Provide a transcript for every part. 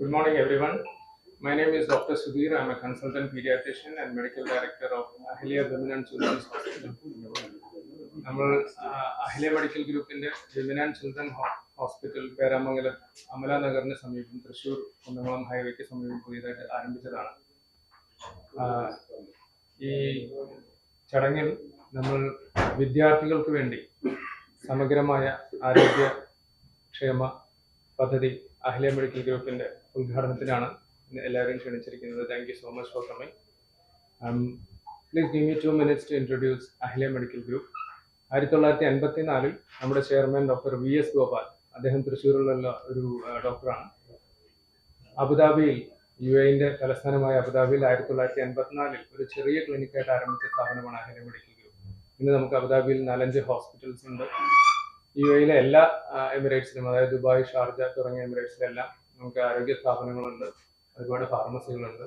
Good morning, everyone. My name is Dr. Sudhir. I'm a consultant pediatrician and medical director of Ahilya Women and Children's Hospital. നമ്മൾ ആ, Ahalya medical ഗ്രൂപ്പിന്റെ women and children hospital Peramangalam Amala നഗറിന് സമീപം തൃശ്ശൂർ കുന്നംകുളം ഹൈവേക്ക് സമീപം പുതിയതായിട്ട് ആരംഭിച്ചതാണ് ഈ ചടങ്ങിൽ നമ്മൾ വിദ്യാർത്ഥികൾക്ക് വേണ്ടി സമഗ്രമായ ആരോഗ്യ ക്ഷേമ പദ്ധതി അഹ്ലിയ മെഡിക്കൽ ഗ്രൂപ്പിന്റെ ഉദ്ഘാടനത്തിനാണ് എല്ലാവരും ക്ഷണിച്ചിരിക്കുന്നത്. Thank you so much for coming please give me two minutes to introduce Ahalya medical group ആയിരത്തി തൊള്ളായിരത്തി അൻപത്തി നാലിൽ നമ്മുടെ chairman doctor V S Gopal അദ്ദേഹം തൃശ്ശൂരിലുള്ള ഒരു ഡോക്ടറാണ് അബുദാബിയിൽ യു എന്റെ തലസ്ഥാനമായ അബുദാബിയിൽ ആയിരത്തി തൊള്ളായിരത്തി അൻപത്തിനാലിൽ ഒരു ചെറിയ ക്ലിനിക്കായിട്ട് ആരംഭിച്ച സ്ഥാപനമാണ് അഹ്ലിയ മെഡിക്കൽ ഗ്രൂപ്പ് ഇന്ന് നമുക്ക് അബുദാബിയിൽ നാലഞ്ച് ഹോസ്പിറ്റൽസ് ഉണ്ട്. യു എയിലെ എല്ലാ എമിറേറ്റ്സിലും അതായത് ദുബായ് ഷാർജ തുടങ്ങിയ എമിറേറ്റ്സിലെല്ലാം നമുക്ക് ആരോഗ്യ സ്ഥാപനങ്ങളുണ്ട് ഒരുപാട് ഫാർമസികളുണ്ട്.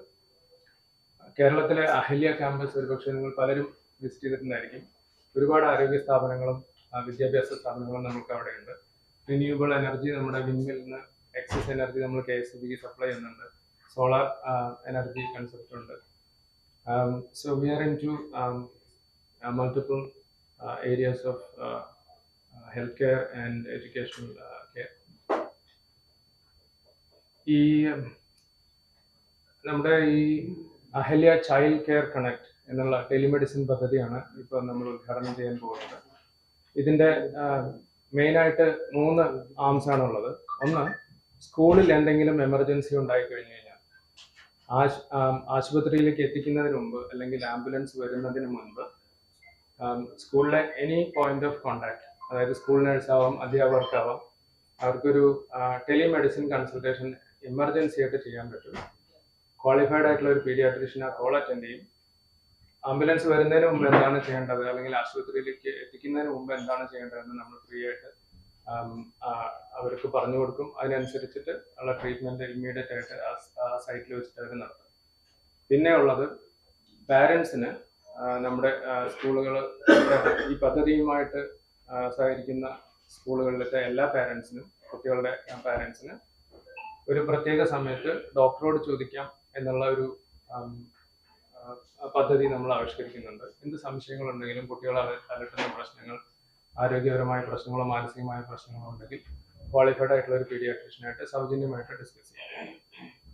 കേരളത്തിലെ അഹല്യ ക്യാമ്പസ് ഒരുപക്ഷെ നിങ്ങൾ പലരും വിസിറ്റ് ചെയ്തിട്ടുണ്ടായിരിക്കും. ഒരുപാട് ആരോഗ്യ സ്ഥാപനങ്ങളും വിദ്യാഭ്യാസ സ്ഥാപനങ്ങളും നമുക്ക് അവിടെ ഉണ്ട് റിന്യൂവബിൾ എനർജി നമ്മുടെ വിൻമിൽ നിന്ന് എക്സസ് എനർജി നമ്മൾ കെ എസ് ബിക്ക് സപ്ലൈ ചെയ്യുന്നുണ്ട്. സോളാർ എനർജി കൺസെപ്റ്റ് ഉണ്ട്. So we are in two multiple areas of health care and educational ഈ നമ്മുടെ ഈ അഹല്യ ചൈൽഡ് കെയർ കണക്ട് എന്നുള്ള ടെലിമെഡിസിൻ പദ്ധതിയാണ് ഇപ്പോൾ നമ്മൾ ഉദ്ഘാടനം ചെയ്യാൻ പോകുന്നത്. ഇതിന്റെ മെയിനായിട്ട് മൂന്ന് ആംസ് ആണുള്ളത് ഒന്ന് സ്കൂളിൽ എന്തെങ്കിലും എമർജൻസി ഉണ്ടായി കഴിഞ്ഞു കഴിഞ്ഞാൽ ആശ്- ആശുപത്രിയിലേക്ക് എത്തിക്കുന്നതിന് മുമ്പ് അല്ലെങ്കിൽ ആംബുലൻസ് വരുന്നതിന് മുൻപ് സ്കൂളിലെ എനി പോയിന്റ് ഓഫ് കോണ്ടാക്ട് അതായത് സ്കൂൾ നഴ്സ് ആവാം അധ്യാപകർക്കാവാം അവർക്കൊരു ടെലിമെഡിസിൻ കൺസൾട്ടേഷൻ എമർജൻസി ആയിട്ട് ചെയ്യാൻ പറ്റും ക്വാളിഫൈഡ് ആയിട്ടുള്ള ഒരു പീഡിയാട്രീഷ്യൻ കോൾ അറ്റൻഡ് ചെയ്യും. ആംബുലൻസ് വരുന്നതിന് മുമ്പ് എന്താണ് ചെയ്യേണ്ടത്? അല്ലെങ്കിൽ ആശുപത്രിയിലേക്ക് എത്തിക്കുന്നതിന് മുമ്പ് എന്താണ് ചെയ്യേണ്ടതെന്ന് നമ്മൾ ഫ്രീ ആയിട്ട് അവർക്ക് പറഞ്ഞു കൊടുക്കും. അതിനനുസരിച്ചിട്ട് ഉള്ള ട്രീറ്റ്മെന്റ് ഇമ്മീഡിയറ്റ് ആയിട്ട് ആ സൈറ്റിൽ വെച്ചിട്ട് അവർ നടത്തും. പിന്നെ ഉള്ളത് പാരൻസിന് നമ്മുടെ സ്കൂളുകൾ ഈ പദ്ധതിയുമായിട്ട് സഹകരിക്കുന്ന സ്കൂളുകളിലത്തെ എല്ലാ പാരൻസിനും കുട്ടികളുടെ പാരൻസിന് ഒരു പ്രത്യേക സമയത്ത് ഡോക്ടറോട് ചോദിക്കാം എന്നുള്ള ഒരു പദ്ധതി നമ്മൾ ആവിഷ്കരിക്കുന്നുണ്ട്. എന്ത് സംശയങ്ങളുണ്ടെങ്കിലും കുട്ടികളെ അല- അലട്ടുന്ന പ്രശ്നങ്ങൾ ആരോഗ്യപരമായ പ്രശ്നങ്ങളോ മാനസികമായ പ്രശ്നങ്ങളോ ഉണ്ടെങ്കിൽ ക്വാളിഫൈഡ് ആയിട്ടുള്ള ഒരു പീഡിയാട്രീഷ്യനായിട്ട് സൗജന്യമായിട്ട് ഡിസ്കസ് ചെയ്യാം.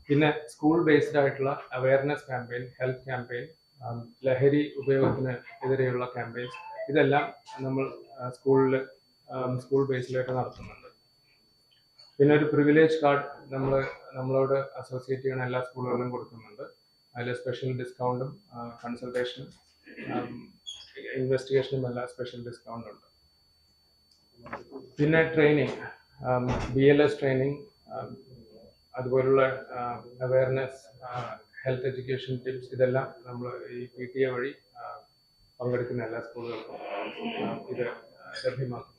പിന്നെ സ്കൂൾ ബേസ്ഡ് ആയിട്ടുള്ള അവയർനെസ് ക്യാമ്പയിൻ ഹെൽത്ത് ക്യാമ്പയിൻ ലഹരി ഉപയോഗത്തിന് എതിരെയുള്ള ക്യാമ്പയിൻസ് ഇതെല്ലാം നമ്മൾ സ്കൂളിൽ സ്കൂൾ ബേസിലായിട്ട് നടത്തുന്നുണ്ട്. പിന്നെ ഒരു പ്രിവിലേജ് കാർഡ് നമ്മൾ നമ്മളോട് അസോസിയേറ്റ് ചെയ്യുന്ന എല്ലാ സ്കൂളുകളിലും കൊടുക്കുന്നുണ്ട്. അതിൽ സ്പെഷ്യൽ ഡിസ്കൗണ്ടും കൺസൾട്ടേഷനും ഇൻവെസ്റ്റിഗേഷനും എല്ലാം സ്പെഷ്യൽ ഡിസ്കൗണ്ട് ഉണ്ട്. പിന്നെ training B L S training അതുപോലുള്ള അവയർനെസ് ഹെൽത്ത് എഡ്യൂക്കേഷൻ ടിപ്സ് ഇതെല്ലാം നമ്മൾ ഈ പി ടി എ വഴി പങ്കെടുക്കുന്ന എല്ലാ സ്കൂളുകൾക്കും ഇത് ലഭ്യമാക്കുന്നുണ്ട്.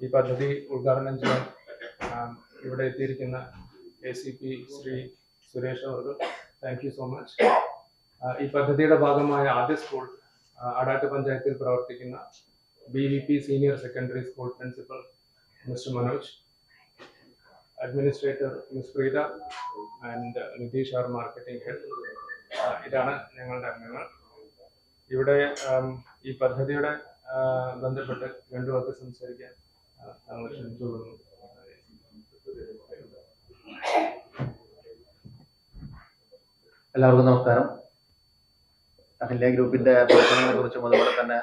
ഈ പദ്ധതി ഉദ്ഘാടനം ചെയ്യാൻ ഇവിടെ എത്തിയിരിക്കുന്ന A C P Shri Suresh അവർക്ക് താങ്ക് യു സോ മച്ച് ഈ പദ്ധതിയുടെ ഭാഗമായ ആദ്യ സ്കൂൾ അടാട്ട് പഞ്ചായത്തിൽ പ്രവർത്തിക്കുന്ന B V P senior secondary school principal mister Manoj administrator miss Preetha and Nitheesh R marketing head ഇതാണ് ഞങ്ങളുടെ അംഗങ്ങൾ. ഇവിടെ ഈ പദ്ധതിയുടെ ബന്ധപ്പെട്ട് രണ്ടു വാക്ക് സംസാരിക്കാൻ ക്ഷണിച്ചു ക്ഷണിച്ചുകൊള്ളുന്നു. എല്ലാവർക്കും നമസ്കാരം. അഹല്യ ഗ്രൂപ്പിന്റെ പ്രവർത്തനങ്ങളെ കുറിച്ചും അതുപോലെ തന്നെ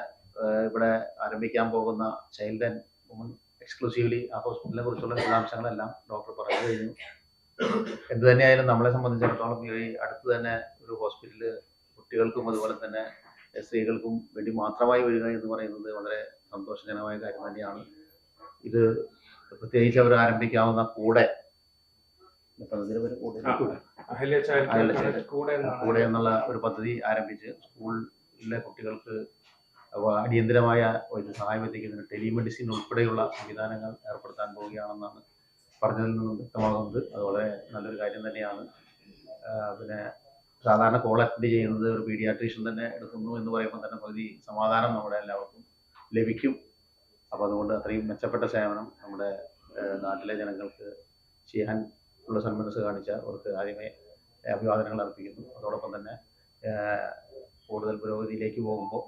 ഇവിടെ ആരംഭിക്കാൻ പോകുന്ന ചൈൽഡ് ആൻഡ് വുമൺ എക്സ്ക്ലൂസീവ്ലി ആ ഹോസ്പിറ്റലിനെ കുറിച്ചുള്ള വിശദാംശങ്ങളെല്ലാം ഡോക്ടർ പറഞ്ഞു കഴിഞ്ഞു. എന്ത് തന്നെയായാലും നമ്മളെ സംബന്ധിച്ചിടത്തോളം ഈ അടുത്ത് തന്നെ ഒരു ഹോസ്പിറ്റൽ കുട്ടികൾക്കും അതുപോലെ തന്നെ സ്ത്രീകൾക്കും വേണ്ടി മാത്രമായി വരിക എന്ന് പറയുന്നത് വളരെ സന്തോഷജനകമായ കാര്യം തന്നെയാണ്. ഇത് പ്രത്യേകിച്ച് അവർ ആരംഭിക്കാവുന്ന കൂടെ. കൂടെ എന്നുള്ള ഒരു പദ്ധതി ആരംഭിച്ച് സ്കൂളിലെ കുട്ടികൾക്ക് അടിയന്തരമായ ഒരു സഹായം എത്തിക്കുന്നതിന് ടെലിമെഡിസിൻ ഉൾപ്പെടെയുള്ള സംവിധാനങ്ങൾ ഏർപ്പെടുത്താൻ പോവുകയാണെന്നാണ് പറഞ്ഞതിൽ നിന്നും വ്യക്തമാകുന്നത്. അത് വളരെ നല്ലൊരു കാര്യം തന്നെയാണ്. പിന്നെ സാധാരണ കോൾ അറ്റൻഡ് ചെയ്യുന്നത് ഒരു പീഡിയാട്രീഷ്യൻ തന്നെ എടുക്കുന്നു എന്ന് പറയുമ്പോൾ തന്നെ പകുതി സമാധാനം നമ്മുടെ എല്ലാവർക്കും ലഭിക്കും. അപ്പോൾ അതുകൊണ്ട് അത്രയും മെച്ചപ്പെട്ട സേവനം നമ്മുടെ നാട്ടിലെ ജനങ്ങൾക്ക് ചെയ്യാൻ ഉള്ള സന്മനസ് കാണിച്ച അവർക്ക് ആദ്യമേ അഭിവാദനങ്ങൾ അർപ്പിക്കുന്നു. അതോടൊപ്പം തന്നെ കൂടുതൽ പുരോഗതിയിലേക്ക് പോകുമ്പോൾ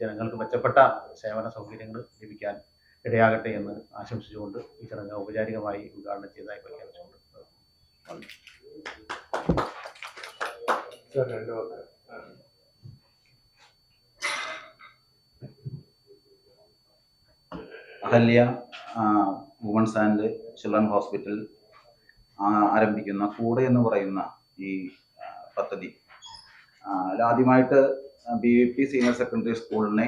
ജനങ്ങൾക്ക് മെച്ചപ്പെട്ട സേവന സൗകര്യങ്ങൾ ലഭിക്കാൻ ഇടയാകട്ടെ എന്ന് ആശംസിച്ചുകൊണ്ട് ഈ ചടങ്ങ് ഔപചാരികമായി ഉദ്ഘാടനം ചെയ്തതായി പ്രഖ്യാപിച്ചുകൊണ്ട് സർ രണ്ട് വാക്ക് ആ. Ahalya women's and children hospital ആരംഭിക്കുന്ന കൂടെ എന്ന് പറയുന്ന ഈ പദ്ധതി. ആദ്യമായിട്ട് B V P senior secondary സ്കൂളിനെ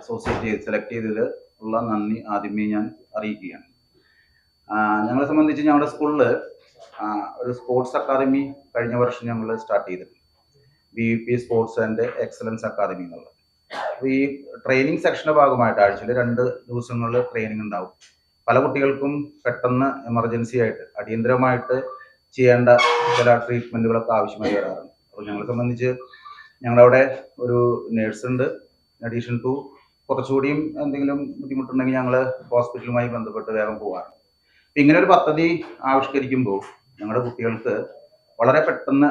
അസോസിയേറ്റ് ചെയ്ത് സെലക്ട് ചെയ്തതിൽ ഉള്ള നന്ദി ആദ്യമേ ഞാൻ അറിയിക്കുകയാണ്. ഞങ്ങളെ സംബന്ധിച്ച് ഞങ്ങളുടെ സ്കൂളിൽ ഒരു സ്പോർട്സ് അക്കാദമി കഴിഞ്ഞ വർഷം ഞങ്ങൾ സ്റ്റാർട്ട് ചെയ്തിട്ടുണ്ട്. B V P sports and excellence academy എന്നുള്ളത്. ഈ ട്രെയിനിങ് സെക്ഷന്റെ ഭാഗമായിട്ട് ആഴ്ചയിൽ രണ്ട് ദിവസങ്ങളിൽ ട്രെയിനിങ് ഉണ്ടാവും. പല കുട്ടികൾക്കും പെട്ടെന്ന് എമർജൻസി ആയിട്ട് അടിയന്തരമായിട്ട് ചെയ്യേണ്ട ചില ട്രീറ്റ്മെന്റുകളൊക്കെ ആവശ്യമായി വരാറുണ്ട്. അപ്പോൾ ഞങ്ങളെ സംബന്ധിച്ച് ഞങ്ങളവിടെ ഒരു നേഴ്സ് ഉണ്ട്. അഡീഷൻ ടു കുറച്ചുകൂടിയും എന്തെങ്കിലും ബുദ്ധിമുട്ടുണ്ടെങ്കിൽ ഞങ്ങൾ ഹോസ്പിറ്റലുമായി ബന്ധപ്പെട്ട് വേഗം പോകാറുണ്ട് ഇങ്ങനെ ഒരു പദ്ധതി ആവിഷ്കരിക്കുമ്പോൾ ഞങ്ങളുടെ കുട്ടികൾക്ക് വളരെ പെട്ടെന്ന്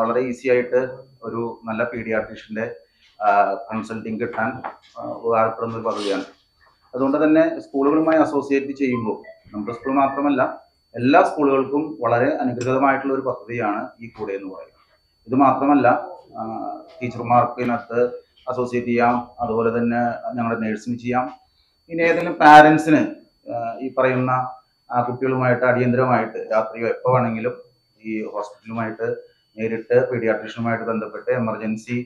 വളരെ ഈസി ആയിട്ട് ഒരു നല്ല പീഡിയാട്രീഷ്യന്റെ കൺസൾട്ടിങ് കിട്ടാൻ ഉപകാരപ്പെടുന്ന ഒരു പദ്ധതിയാണ് അതുകൊണ്ട് തന്നെ സ്കൂളുകളുമായി അസോസിയേറ്റ് ചെയ്യുമ്പോൾ നമ്മുടെ സ്കൂൾ മാത്രമല്ല എല്ലാ സ്കൂളുകൾക്കും വളരെ അനുഗ്രഹമായിട്ടുള്ള ഒരു പദ്ധതിയാണ് ഈ കൂടെ എന്ന് പറയുന്നത്. ഇത് മാത്രമല്ല ടീച്ചർമാർക്ക് ഇതിനകത്ത് അസോസിയേറ്റ് ചെയ്യാം അതുപോലെ തന്നെ ഞങ്ങളുടെ നേഴ്സിന് ചെയ്യാം. ഇനി ഏതെങ്കിലും പാരൻസിന് ഈ പറയുന്ന കുട്ടികളുമായിട്ട് അടിയന്തരമായിട്ട് രാത്രിയോ എപ്പോൾ വേണമെങ്കിലും ഈ ഹോസ്പിറ്റലുമായിട്ട് നേരിട്ട് പീഡിയാട്രീഷ്യനുമായിട്ട് ബന്ധപ്പെട്ട് എമർജൻസി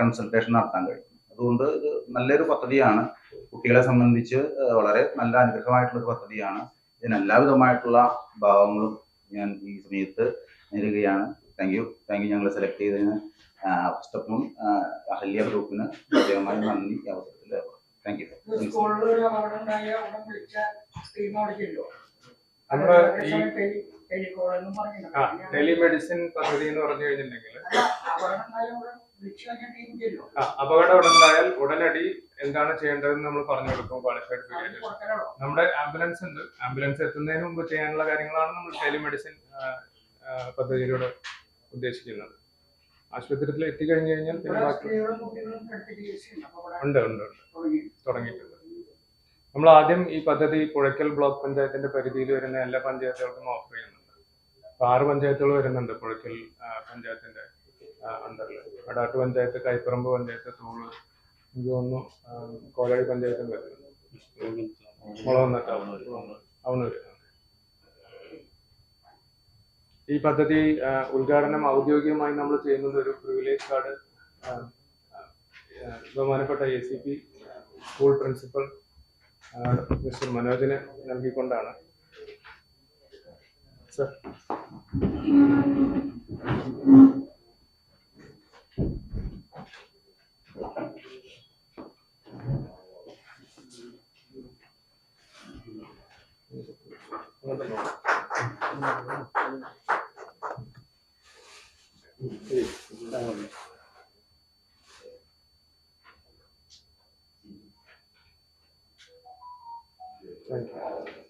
കൺസൾട്ടേഷൻ നടത്താൻ കഴിയും. അതുകൊണ്ട് ഇത് നല്ലൊരു പദ്ധതിയാണ്. കുട്ടികളെ സംബന്ധിച്ച് വളരെ നല്ല അനുഗ്രഹമായിട്ടുള്ള ഒരു പദ്ധതിയാണ്. ഇതിന് എല്ലാവിധമായിട്ടുള്ള ഭാവങ്ങളും ഞാൻ ഈ സമയത്ത് നേരുകയാണ്. താങ്ക് യു താങ്ക് യു ഞങ്ങൾ സെലക്ട് ചെയ്തതിന് ഫസ്റ്റ് ഓഫ് ഓൾ അഹല്യ ഗ്രൂപ്പിന് പ്രത്യേകമായി നന്ദി ഈ അവസരത്തിൽ താങ്ക് യു സ്കൂളിൽ നമ്മുടെ ഈ- ആ ടെലിമെഡിസിൻ പദ്ധതി എന്ന് പറഞ്ഞു കഴിഞ്ഞിട്ടുണ്ടെങ്കിൽ. ആ, അപകടം ഉണ്ടായാൽ ഉടനടി എന്താണ് ചെയ്യേണ്ടതെന്ന് നമ്മൾ പറഞ്ഞു കൊടുക്കും ക്വാളിഫൈഡ് അത് പീഡിയാട്രീഷ്യൻ നമ്മുടെ ആംബുലൻസ് ഉണ്ട്. ആംബുലൻസ് എത്തുന്നതിന് മുമ്പ് ചെയ്യാനുള്ള കാര്യങ്ങളാണ് നമ്മൾ ടെലിമെഡിസിൻ പദ്ധതിയിലൂടെ ഉദ്ദേശിക്കുന്നത്. ആശുപത്രിയിൽ എത്തിക്കഴിഞ്ഞു കഴിഞ്ഞാൽ പിന്നെ ബാക്കി ഉണ്ട് ഉണ്ട് ഉണ്ട്. തുടങ്ങി. തുടങ്ങിയിട്ടുണ്ട്. നമ്മൾ ആദ്യം ഈ പദ്ധതി പുഴയ്ക്കൽ ബ്ലോക്ക് പഞ്ചായത്തിന്റെ പരിധിയിൽ വരുന്ന എല്ലാ പഞ്ചായത്തുകൾക്കും ഓഫർ ചെയ്യുന്നുണ്ട്. അപ്പൊ ആറ് പഞ്ചായത്തുകൾ വരുന്നുണ്ട് പുഴയ്ക്കൽ പഞ്ചായത്തിന്റെ അണ്ടറിൽ അടാട്ട് പഞ്ചായത്ത് കൈപ്പറമ്പ് പഞ്ചായത്ത് തോൾ എനിക്ക് തോന്നുന്നു കോലാടി പഞ്ചായത്തും വരുന്നുണ്ട്. മുളവന്നട്ട് അവണൂര് ഈ പദ്ധതി ഉദ്ഘാടനം ഔദ്യോഗികമായി നമ്മൾ ചെയ്യുന്നത് ഒരു പ്രിവിലേജ് കാർഡ് ബഹുമാനപ്പെട്ട A C P school principal mister മനോജിന് നൽകിക്കൊണ്ടാണ്. Sir Thank you.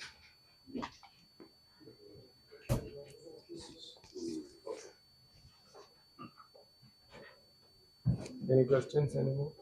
Any questions anymore?